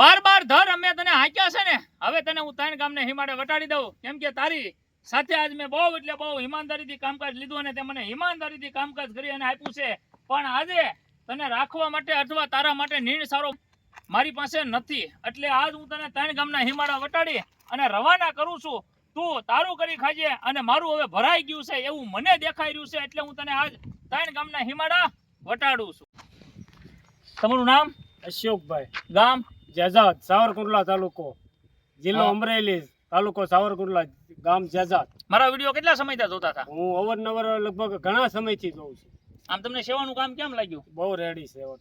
બાર બાર ધર અમે તને હાંક્યા છે ને હવે તને હું ત્રણ ગામને હિમાડે વટાડી દઉં. કેમ કે તારી સાથે આજ મેં બહુ એટલે બહુ ઈમાનદારીથી કામકાજ લીધું અને તે મને ઈમાનદારીથી કામકાજ કરી અને આપ્યું છે. પણ આજે તને રાખવા માટે અથવા તારા માટે નિર્ણય સારો મારી પાસે નથી. એટલે આજ હું તને ત્રણ ગામના હિમાડા વટાડી અને રવાના કરું છું. તું તારું કરી ખાજે અને મારું હવે ભરાઈ ગયું છે એવું મને દેખાઈ રહ્યું છે એટલે હું તને આજ ત્રણ ગામના હિમાડા વટાડું છું. તમારું નામ? અશોકભાઈ. ગામ? જેજાદ સાવરકુંડલા તાલુકો. જિલ્લો અમરેલી તાલુકો સાવરકુંડલા ગામ જેજાદ. મારા વીડિયો કેટલા સમયથી જોતા હતા? હું અવારનવાર લગભગ ઘણા સમયથી જોઉં છું. આમ તમને સેવાનું કામ કેમ લાગ્યું? બહુ રેડી સેવા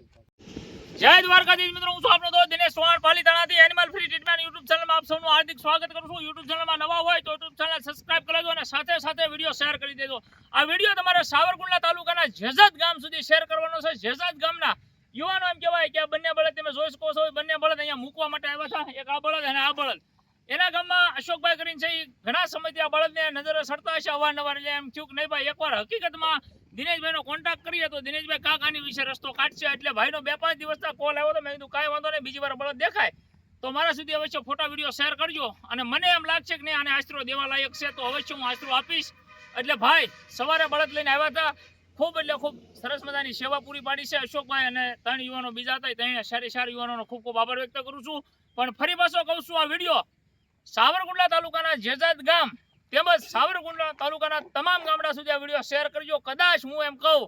જય દ્વારકાધીશ મિત્રો હું છું આપનો દોસ્ત દિનેશ સોહાણ પાલીતાણાથી એનિમલ ફ્રી ટ્રીટમેન્ટ યુટ્યુબ ચેનલમાં આપ સૌનું હાર્દિક સ્વાગત કરું છું. યુટ્યુબ ચેનલમાં નવા હોય તો યુટ્યુબ ચેનલ સબસ્ક્રાઇબ કરી દો અને સાથે સાથે વીડિયો શેર કરી દેજો. આ વીડિયો તમારે સાવરકુંડલા તાલુકાના જેજાદ ગામ સુધી શેર કરવાનો છે. જેજાદ ગામના યુવાનો એમ કહેવાય કે બંને બળદ તમે જોઈ શકો છો બંને બળદ અહીંયા મૂકવા માટે આવ્યા હતા, એક આ બળદ અને આ બળદ. એના ગામમાં અશોકભાઈ કરીને છે, એ ઘણા સમયથી આ બળદને નજરે સડતા હશે અવારનવાર, એટલે એમ થયું કે નહીં ભાઈ, એકવાર હકીકતમાં દિનેશભાઈનો કોન્ટેક્ટ કરીએ તો દિનેશભાઈ કાકાની વિશે રસ્તો કાઢશે, એટલે ભાઈનો બે પાંચ દિવસના કોલ આવ્યો તો મેં કીધું કાંઈ વાંધો નહીં, બીજી વાર બળદ દેખાય. તો મારા સુધી અવશ્ય ફોટા વીડિયો શેર કરજો, અને મને એમ લાગશે કે નહીં, આને આશરો દેવા લાયક છે, તો અવશ્ય હું આશરો આપીશ. એટલે ભાઈ, સવારે બળદ લઈને આવ્યા હતા ખૂબ એટલે ખૂબ સરસ મજાની સેવા પૂરી પાડી છે અશોકભાઈ અને ત્રણ યુવાનો બીજા હતા, ત્રણે સારી સારી યુવાનોનો ખૂબ ખૂબ આભાર વ્યક્ત કરું છું. પણ ફરી પાછો કહું છું આ વીડિયો સાવરકુંડલા તાલુકાના જેજાદ ગામ તેમજ સાવરકુંડલા તાલુકાના તમામ ગામડા સુધી આ વીડિયો શેર કરજો. કદાચ હું એમ કહું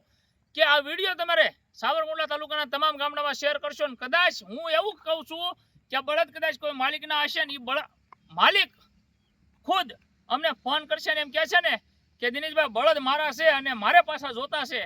કે આ વીડિયો તમારે સાવરકુંડલા તાલુકાના તમામ ગામડામાં શેર કરશો ને કદાચ હું એવું કહું છું કે બળદ કદાચ કોઈ માલિકના હશે ને એ બળદ માલિક ખુદ અમને ફોન કરશે ને એમ કહે છે ને કે દિનેશભાઈ, બળદ મારા છે અને મારે પાછા જોતા છે.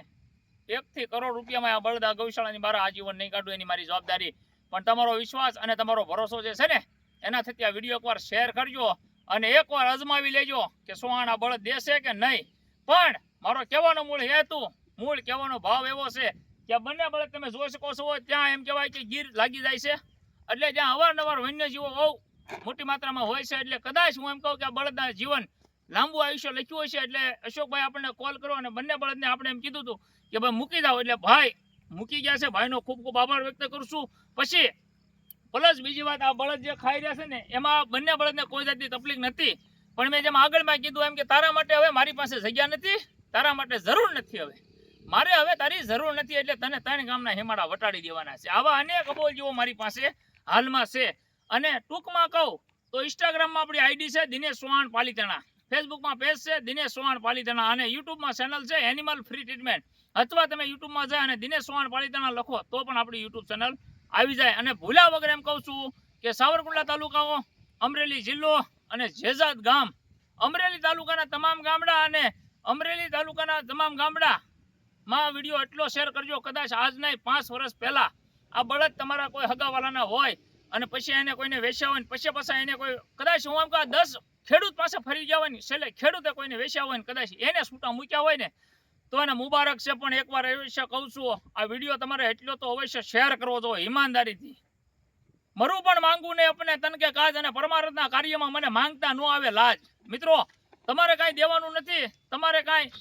એકથી કરોડ રૂપિયામાં આ બળદ આ ગૌશાળાની મારા આજીવન નહીં કાઢું એની મારી જવાબદારી. પણ તમારો વિશ્વાસ અને તમારો ભરોસો જે છે ને એના થકી આ વીડિયો એકવાર શેર કરજો અને એકવાર અજમાવી લેજો કે સોહાણ બળદ દેશે કે નહીં. પણ મારો કહેવાનો મૂળ હેતુ, મૂળ કહેવાનો ભાવ એવો છે કે બંને બળદ તમે જોઈ શકો છો, ત્યાં એમ કહેવાય કે ગીર લાગી જાય છે. એટલે જ્યાં અવારનવાર વન્યજીવો બહુ મોટી માત્રામાં હોય છે, એટલે કદાચ હું એમ કહું કે આ બળદના જીવન લાંબુ આયુષ્ય લખ્યું હશે એટલે અશોકભાઈ આપણને કોલ કરો અને બંને બળદને આપણે એમ કીધું હતું કે ભાઈ, મૂકી જાઓ. એટલે ભાઈ, મૂકી ગયા છે. ભાઈનો ખૂબ ખૂબ આભાર વ્યક્ત કરું છું. પછી પ્લસ બીજી વાત, આ બળદ જે ખાઈ રહ્યા છે ને, એમાં બંને બળદને કોઈ જાતની તકલીફ નથી. પણ મેં જેમ આગળમાં કીધું એમ કે તારા માટે હવે મારી પાસે જગ્યા નથી, તારા માટે જરૂર નથી હવે. મારે હવે તારી જરૂર નથી એટલે તને ત્રણ ગામના હેમાડા વટાડી દેવાના છે. આવા અનેક અબોલ મારી પાસે હાલમાં છે. અને ટૂંકમાં કહું તો ઇન્સ્ટાગ્રામમાં આપણી આઈડી છે દિનેશ ચૌહાણ પાલીતાણા. ફેસબુકમાં પેજ છે, દિનેશ ચૌહાણ પાલિતાણા અને યુટ્યુબમાં ચેનલ છે એનિમલ ફ્રી ટ્રીટમેન્ટ અથવા તમે યુટ્યુબમાં જાય અને દિનેશ ચૌહાણ પાલિતાણા લખો, તો પણ આપણી યુટ્યુબ ચેનલ આવી જાય. અને ભૂલ્યા વગર એમ કહું છું કે સાવરકુંડલા તાલુકાઓ, અમરેલી જિલ્લો અને જેજાદ ગામ, અમરેલી તાલુકાના તમામ ગામડા અને અમરેલી તાલુકાના તમામ ગામડામાં વીડિયો એટલો શેર કરજો, કદાચ આજ નહીં પાંચ વર્ષ પહેલા આ બળદ તમારા કોઈ હગાવાલાના હોય અને પછી એને કોઈને વેચ્યા હોય ને પછી પાછા એને કોઈ, કદાચ હું એમ કહું દસ ખેડૂત પાસે ફરી હોય છેલ્લે ખેડૂતે કોઈને વેચ્યા હોય ને કદાચ એને છૂટા મૂક્યા હોય ને, તો એને મુબારક છે. પણ એકવાર અવશ્ય કહું છું, આ વીડિયો તમારે એટલો તો અવશ્ય શેર કરવો જોઈએ, ઈમાનદારીથી. મરું પણ માંગવું નહીં આપણે તન કાજ અને પરમારથના કાર્યમાં મને માંગતા ન આવે લાજ. મિત્રો, તમારે કાંઈ દેવાનું નથી, તમારે કાંઈ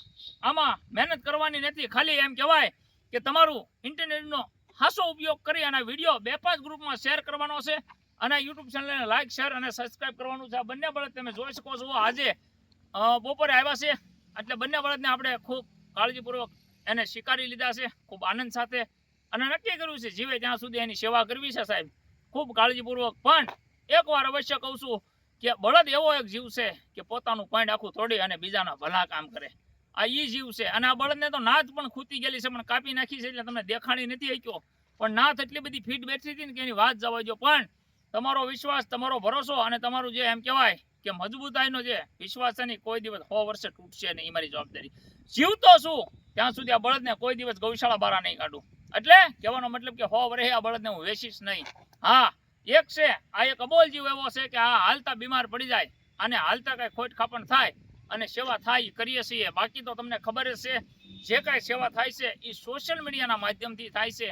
આમાં મહેનત કરવાની નથી. ખાલી એમ કહેવાય કે તમારું ઇન્ટરનેટનો હાસો ઉપયોગ કરી અને વીડિયો બે પાંચ ગ્રુપમાં શેર કરવાનો છે. અને યુટ્યુબ ચેનલને લાઇક શેર અને સબસ્ક્રાઇબ કરવાનું છે. આ બંને બળદ તમે જોઈ શકો છો. આજે બપોરે આવ્યા છે. એટલે બંને બળદને આપણે ખૂબ કાળજીપૂર્વક એને શિકારી લીધા છે. ખૂબ આનંદ સાથે અને નક્કી કર્યું છે, જીવે ત્યાં સુધી એની સેવા કરવી છે સાહેબ. ખૂબ કાળજીપૂર્વક. પણ એકવાર અવશ્ય કહું છું કે બળદ એવો એક જીવ છે કે પોતાનું પોઈન્ટ આખું તોડી અને બીજાના ભલા કામ કરે. આ ઈ જીવ છે. અને આ બળદને તો નાથ પણ ખૂતી ગયેલી છે. પણ કાપી નાખી છે એટલે તમને દેખાણી નથી શક્યો પણ નાથ એટલી બધી ફીટ બેઠી હતી ને કે એની વાત જવા જો પણ તમારો વિશ્વાસ, તમારો ભરોસો અને તમારું જે એમ કહેવાય કે મજબૂતાઈનો જે વિશ્વાસ છે કોઈ દિવસ સો વર્ષે તૂટશે નહીં મારી જવાબદારી. જીવતો છું, ત્યાં સુધી આ બળદને કોઈ દિવસ ગૌશાળા બારા નહીં કાઢું. એટલે કહેવાનો મતલબ કે સો વર્ષે આ બળદને હું વેચીશ નહીં. હા, એક છે, આ એક અબોલ જીવ એવો છે કે આ હાલતા બીમાર પડી જાય અને હાલતા કઈ ખોટ ખાપણ થાય અને સેવા થાય કરીએ છીએ. બાકી તો તમને ખબર જ છે, જે કાંઈ સેવા થાય છે એ સોશિયલ મીડિયાના માધ્યમથી થાય છે.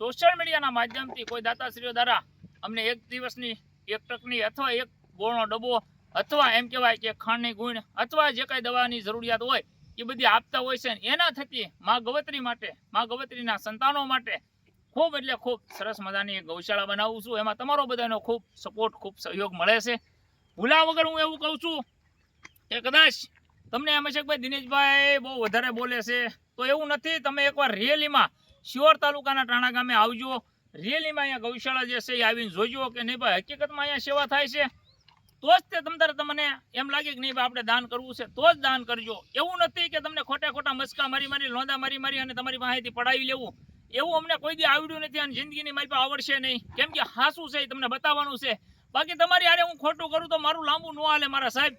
સોશિયલ મીડિયાના માધ્યમથી કોઈ દાતાશ્રીઓ દ્વારા અમને એક દિવસની, એક ટકની અથવા એક ગોળનો ડબ્બો અથવા એમ કહેવાય કે ખાંડની ગુણ અથવા જે કાંઈ દવાની જરૂરિયાત હોય, એ બધી આપતા હોય છે એના થકી મા ગવત્રી માટે, મા ગવત્રીના સંતાનો માટે ખૂબ એટલે ખૂબ સરસ મજાની ગૌશાળા બનાવું છું. એમાં તમારો બધાનો ખૂબ સપોર્ટ ખૂબ સહયોગ મળે છે. ભૂલા વગર હું એવું કહું છું કે કદાચ તમને એમ છે કે ભાઈ દિનેશભાઈ બહુ વધારે બોલે છે. તો એવું નથી, તમે એકવાર રિયલીમાં શિયોર તાલુકાના ટાણા ગામે આવજો. રિયલીમાં અહીંયા ગૌશાળા જે છે એ આવીને જોજો કે નહીં ભાઈ, હકીકતમાં અહીંયા સેવા થાય છે? તો જ તે તમતારે તમને એમ લાગે કે નહીં ભાઈ, આપણે દાન કરવું છે? તો જ દાન કરજો. એવું નથી કે તમને ખોટા ખોટા મસ્કા મારી મારી, લોંદા મારી મારી અને તમારી પાસેથી પડાવી લેવું. એવું અમને કોઈ દી આવડ્યું નથી અને જિંદગીની મારી પાસે આવડશે નહીં. કેમ કે હાસું છે એ તમને બતાવવાનું છે. બાકી તમારી આરે હું ખોટું કરું તો મારું લાંબુ ન હાલે મારા સાહેબ.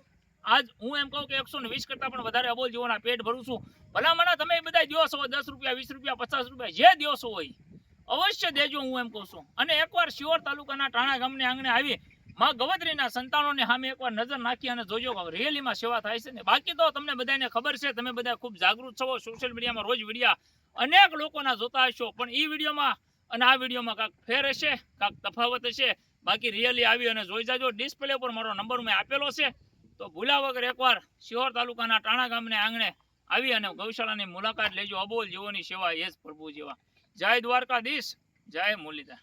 આજ હું એમ કહું કે એકસો ને વીસ કરતા પણ વધારે અબોલ જીવોના પેટ ભરું છું. ભલામણા તમે બધા દિવસો દસ રૂપિયા, વીસ રૂપિયા, પચાસ રૂપિયા, જે દિવસો હોય અવશ્ય દેજો હું એમ કહું છું. અને એકવાર શિયોર તાલુકાના ટાણા ગામને આંગણે આવી માં ગવદરીના સંતાનોને સામે એકવાર નજર નાખી અને જોજો રેલીમાં સેવા થાય છે ને. બાકી તો તમને બધાને ખબર છે, તમે બધા ખૂબ જાગૃત છો. સોશિયલ મીડિયામાં રોજ વિડીયા અનેક લોકોના જોતા હશો. પણ એ વિડીયોમાં અને આ વિડીયોમાં કાંક ફેર હશે, કાંક તફાવત હશે. બાકી રિયલી આવી અને જોઈ જાજો. ડિસ્પ્લે પર મારો નંબર મેં આપેલો છે. તો ભૂલા વગર એકવાર શિહોર તાલુકાના ટાણા ગામને આંગણે આવી અને ગૌશાળાની મુલાકાત લેજો. અબોલ જીવોની સેવા એ પ્રભુ જેવા. જય દ્વારકાધીશ જય મુરલીધર.